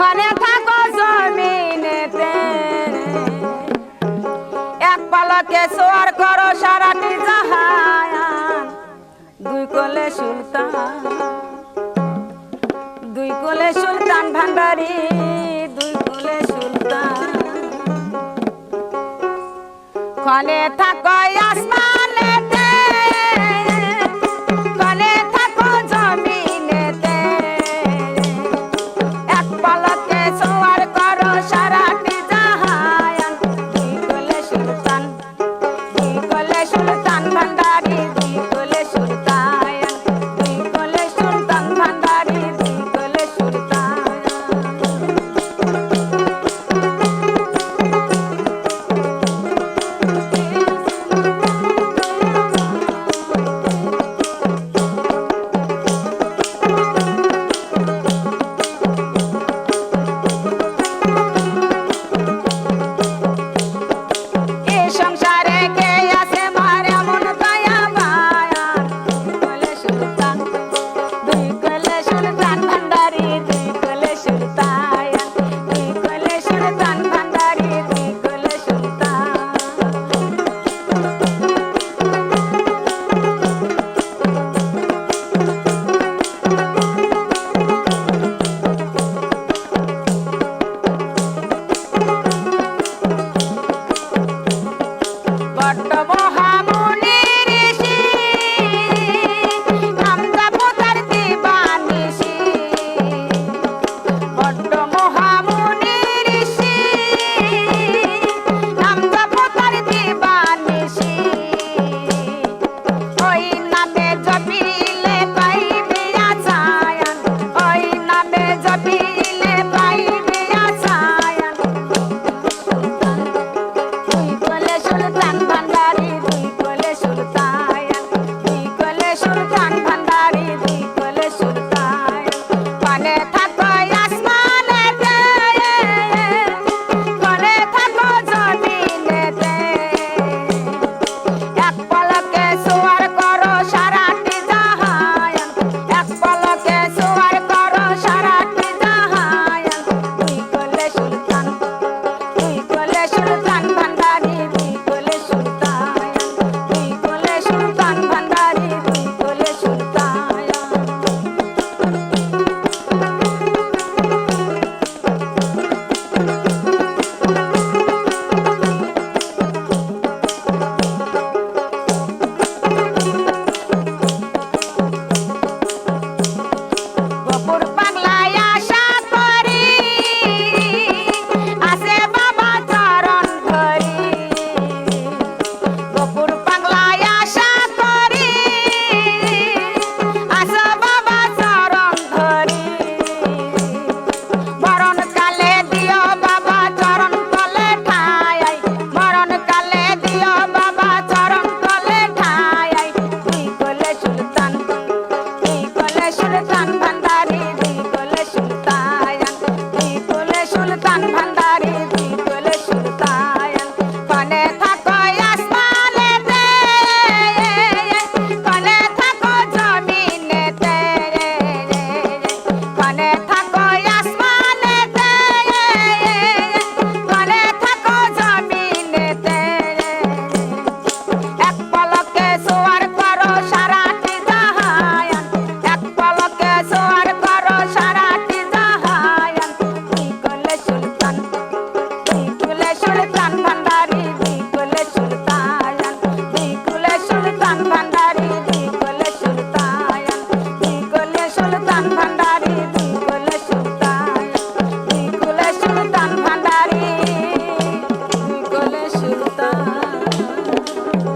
ক্ষণে থাকো জমিনেতে। এক পালকে সোয়ার করো সারাটি জাহান দুই কোলে সুলতান, দুই কোলে সুলতান ভান্ডারি, দুই কোলে সুলতান। খনে থাকো আসমান